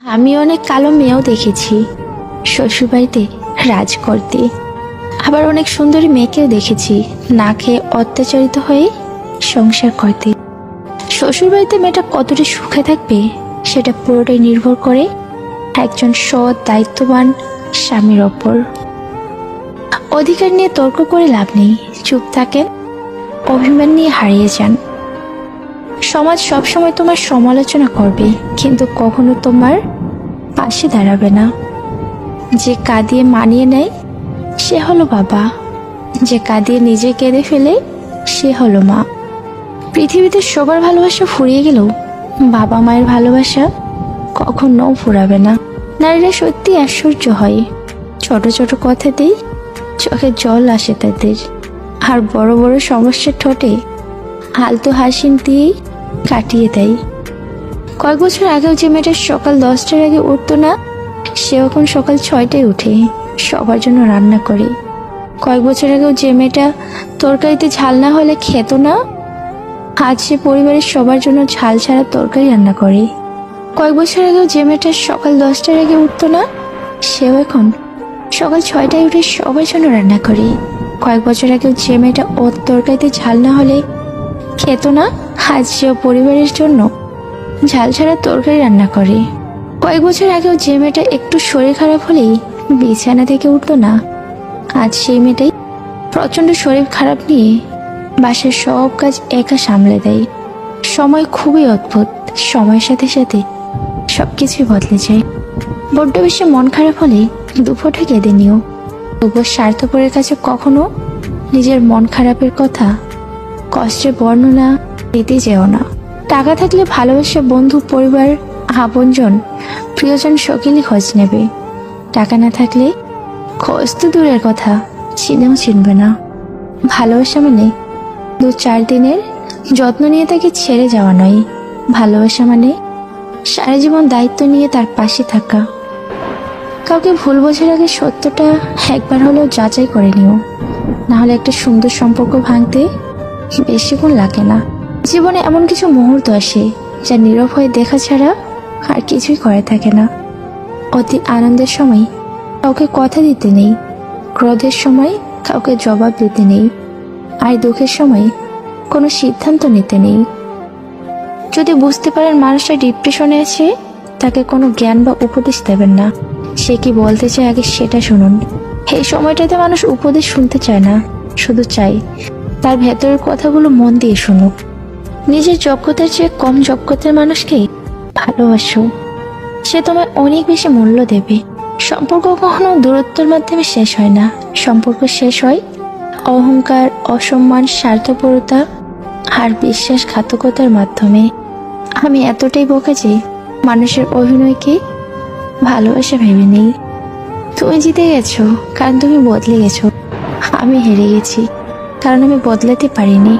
আমি অনেক কালো মেয়েও দেখেছি, শ্বশুরবাড়িতে রাজ করতে আবার অনেক সুন্দরী মেয়েকেও দেখেছি, না খেয়ে অত্যাচারিত হয়ে সংসার করতে। শ্বশুরবাড়িতে মেয়েটা কতটা সুখে থাকবে, সেটা পুরোটাই নির্ভর করে একজন সৎ, দায়িত্ববান স্বামীর ওপর। অধিকার নিয়ে তর্ক করে লাভ নেই, চুপ থাকেন, অভিমান নিয়ে হারিয়ে যান। সমাজ সবসময় তোমার সমালোচনা করবে, কিন্তু কখনো তোমার পাশে দাঁড়াবে না। যে কাঁদিয়ে মানিয়ে নেয়, সে হলো বাবা। যে কাঁদিয়ে নিজে কেঁদে ফেলে, সে হলো মা। পৃথিবীতে সবার ভালোবাসা ফুরিয়ে গেলেও বাবা মায়ের ভালোবাসা কখনো ফুরাবে না। নারীরা সত্যি আশ্চর্য হয়। ছোট ছোট কথাতেই চোখে জল আসে তাদের। আর বড় বড় সমস্যার ঠোঁটে আলতো হাসিন দিয়েই কাটিয়ে দেয়। কয়েক বছর আগেও যে মেয়েটা সকাল দশটার আগে উঠতো না সে এখন সকাল ছয়টায় উঠে, সবার জন্য রান্না করে। কয়েক বছর আগেও যে মেয়েটা তরকারিতে ঝাল না হলে খেত না, আজ সে পরিবারের সবার জন্য ঝাল ছাড়া তরকারি রান্না করে। কয়েক বছর আগেও যে মেয়েটা সকাল দশটার আগে উঠতো না, সেও এখন সকাল ছয়টায় উঠে সবার জন্য রান্না করে। কয়েক বছর আগেও যে মেয়েটা ওর তরকারিতে ঝাল না হলে খেত না আজ সেও পরিবারের জন্য ঝাল ছাড়া তরকারি রান্না করে। কয়েক বছর আগেও যে মেয়েটা একটু শরীর খারাপ হলেই বিছানা থেকে উঠতো না। আজ সেই মেয়েটাই প্রচণ্ড শরীর খারাপ নিয়ে বাসার সব কাজ একা সামলে দেয়। সময় খুবই অদ্ভুত। সময়ের সাথে সাথে সব কিছুই বদলে যায়। বড্ড বেশি মন খারাপ হলে দুফোটা কেঁদে নিও। তবুও স্বার্থপরের কাছে কখনো নিজের মন খারাপের কথা কষ্টের বর্ণনা দিতে যেও না। টাকা থাকলে ভালোবাসা বন্ধু, পরিবার, আপনজন, প্রিয়জন সকলেই খোঁজ নেবে। টাকা না থাকলে খোঁজ তো দূরের কথা, চিনেও চিনবে না। ভালোবাসা মানে দু চার দিনের যত্ন নিয়ে তাকে ছেড়ে যাওয়া নয়। ভালোবাসা মানে সারা জীবন দায়িত্ব নিয়ে তার পাশে থাকা। কাউকে ভুল বোঝার আগে সত্যটা একবার হলেও যাচাই করে নিও। না হলে একটা সুন্দর সম্পর্ক ভাঙতে বেশিক্ষণ লাগে না। জীবনে এমন কিছু মুহূর্ত আসে যা নীরব হয়ে দেখা ছাড়া আর কিছুই করে থাকে না। অতি আনন্দের সময় কাউকে কথা দিতে নেই, ক্রোধের সময় কাউকে জবাব দিতে নেই, আর দুঃখের সময় কোনো সিদ্ধান্ত নিতে নেই। যদি বুঝতে পারেন মানুষটা ডিপ্রেশনে আছে, তাকে কোনো জ্ঞান বা উপদেশ দেবেন না। সে কি বলতে চায় আগে সেটা শুনুন। এই সময়টাতে মানুষ উপদেশ শুনতে চায় না, শুধু চাই তার ভেতরের কথাগুলো মন দিয়ে শুনুক। নিজের যোগ্যতার চেয়ে কম যোগ্যতার মানুষকে ভালোবাসো। সে তোমায় অনেক বেশি মূল্য দেবে। সম্পর্ক কখনো দূরত্বের মাধ্যমে শেষ হয় না। সম্পর্ক শেষ হয় অহংকার, অসম্মান, স্বার্থপরতা আর বিশ্বাসঘাতকতার মাধ্যমে। আমি এতটাই বোকা যে মানুষের অভিনয়কে ভালোবাসা ভেবে নেই। তুমি জিতে গেছো, কারণ তুমি বদলে গেছো। আমি হেরে গেছি, কারণ আমি বদলাতে পারিনি।